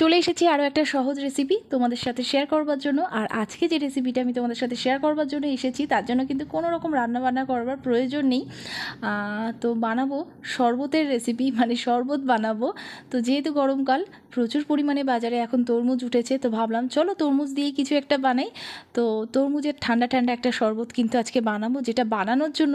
চলে এসেছি আরও একটা সহজ রেসিপি তোমাদের সাথে শেয়ার করবার জন্য। আর আজকে যে রেসিপিটা আমি তোমাদের সাথে শেয়ার করবার জন্য এসেছি, তার জন্য কিন্তু কোনো রকম রান্না বান্না করবার প্রয়োজন নেই। তো বানাবো শরবতের রেসিপি মানে শরবত বানাবো। তো যেহেতু গরমকাল, প্রচুর পরিমাণে বাজারে এখন তরমুজ উঠেছে, তো ভাবলাম চলো তরমুজ দিয়ে কিছু একটা বানাই। তো তরমুজের ঠান্ডা ঠান্ডা একটা শরবত কিন্তু আজকে বানাবো, যেটা বানানোর জন্য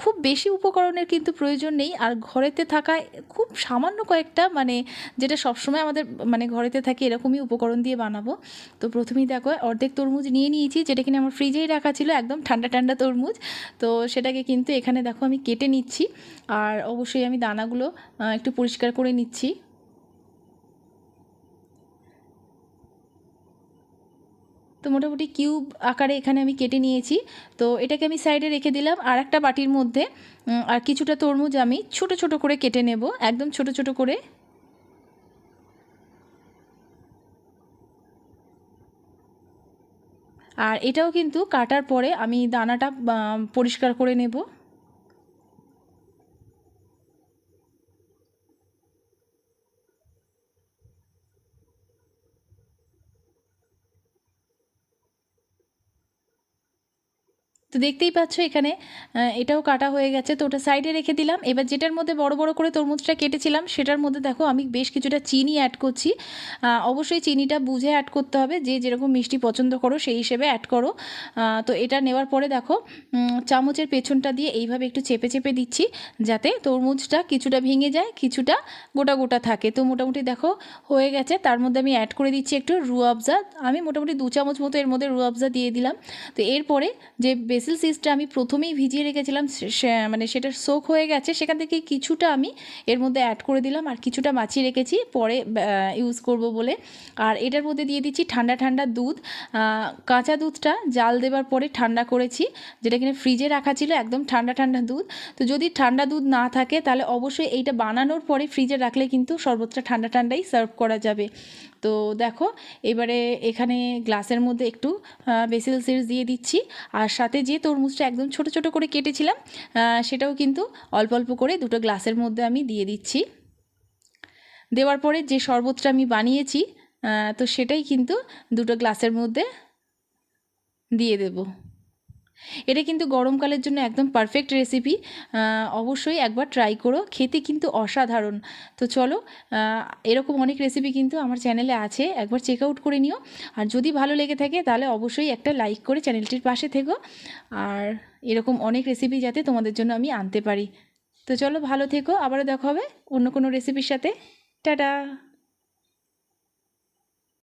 খুব বেশি উপকরণের কিন্তু প্রয়োজন নেই। আর ঘরেতে থাকা খুব সামান্য কয়েকটা মানে যেটা সবসময় আমাদের মানে ঘরেতে থাকে এরকমই উপকরণ দিয়ে বানাবো। তো প্রথমেই দেখো, অর্ধেক তরমুজ নিয়ে নিয়েছি, যেটা কিনা আমার ফ্রিজেই রাখা ছিল, একদম ঠান্ডা ঠান্ডা তরমুজ। তো সেটাকে কিন্তু এখানে দেখো আমি কেটে নিচ্ছি, আর অবশ্যই আমি দানাগুলো একটু পরিষ্কার করে নিচ্ছি। তো মোটামুটি কিউব আকারে এখানে আমি কেটে নিয়েছি। তো এটাকে আমি সাইডে রেখে দিলাম আর একটা বাটির মধ্যে আর কিছুটা তরমুজ আমি ছোট ছোট করে কেটে নেব, একদম ছোট ছোট করে। আর এটাও কিন্তু কাটার পরে আমি দানাটা পরিষ্কার করে নেব। তো দেখতেই পাচ্ছ এখানে এটাও কাটা হয়ে গেছে। তো ওটা সাইডে রেখে দিলাম। এবার যেটার মধ্যে বড় বড় করে তরমুজটা কেটেছিলাম, সেটার মধ্যে দেখো আমি বেশ কিছুটা চিনি অ্যাড করছি। অবশ্যই চিনিটা বুঝে অ্যাড করতে হবে। যে যেরকম মিষ্টি পছন্দ করো, সেই হিসেবে অ্যাড করো। তো এটা নেওয়ার পরে দেখো চামচের পেছনটা দিয়ে এইভাবে একটু চেপে চেপে দিচ্ছি, যাতে তরমুজটা কিছুটা ভেঙে যায়, কিছুটা গোটা গোটা থাকে। তো মোটামুটি দেখো হয়ে গেছে। তার মধ্যে আমি অ্যাড করে দিচ্ছি একটু রুয়াবজা আমি মোটামুটি দু চামচ মতো এর মধ্যে রুয়াবজা দিয়ে দিলাম। তো এরপরে যে বেসিল সিডসটা আমি প্রথমেই ভিজিয়ে রেখেছিলাম মানে সেটা সোক হয়ে গেছে, সেখান থেকে কিছুটা আমি এর মধ্যে অ্যাড করে দিলাম আর কিছুটা মাছিয়ে রেখেছি, পরে ইউজ করব বলে। আর এটার মধ্যে দিয়ে দিচ্ছি ঠান্ডা ঠান্ডা দুধ কাঁচা দুধটা জাল দেওয়ার পরে ঠান্ডা করেছি, যেটা কিনা ফ্রিজে রাখা ছিল একদম ঠান্ডা ঠান্ডা দুধ। তো যদি ঠান্ডা দুধ না থাকে, তাহলে অবশ্যই এইটা বানানোর পরে ফ্রিজে রাখলে কিন্তু শরবতটা ঠান্ডা, ঠান্ডাই সার্ভ করা যাবে। তো দেখো, এবারে এখানে গ্লাসের মধ্যে একটু বেসিল সিডস দিয়ে দিচ্ছি, আর সাথে যে তরমুজটা একদম ছোট ছোট করে কেটেছিলাম সেটাও কিন্তু অল্প অল্প করে দুটো গ্লাসের মধ্যে আমি দিয়ে দিচ্ছি। দেওয়ার পরে যে শরবতটা আমি বানিয়েছি তো সেটাই কিন্তু দুটো গ্লাসের মধ্যে দিয়ে দেব। এটা কিন্তু গরমকালের জন্য একদম পারফেক্ট রেসিপি অবশ্যই একবার ট্রাই করো, খেতে কিন্তু অসাধারণ। তো চলো এরকম অনেক রেসিপি কিন্তু আমার চ্যানেলে আছে, একবার চেক আউট করে নিও। আর যদি ভালো লেগে থাকে তাহলে অবশ্যই একটা লাইক করে চ্যানেলটির পাশে থেকো। আর এরকম অনেক রেসিপি যাতে তোমাদের জন্য আমি আনতে পারি। তো চলো, ভালো থেকো, আবারও দেখা হবে অন্য কোনো রেসিপির সাথে। টাটা!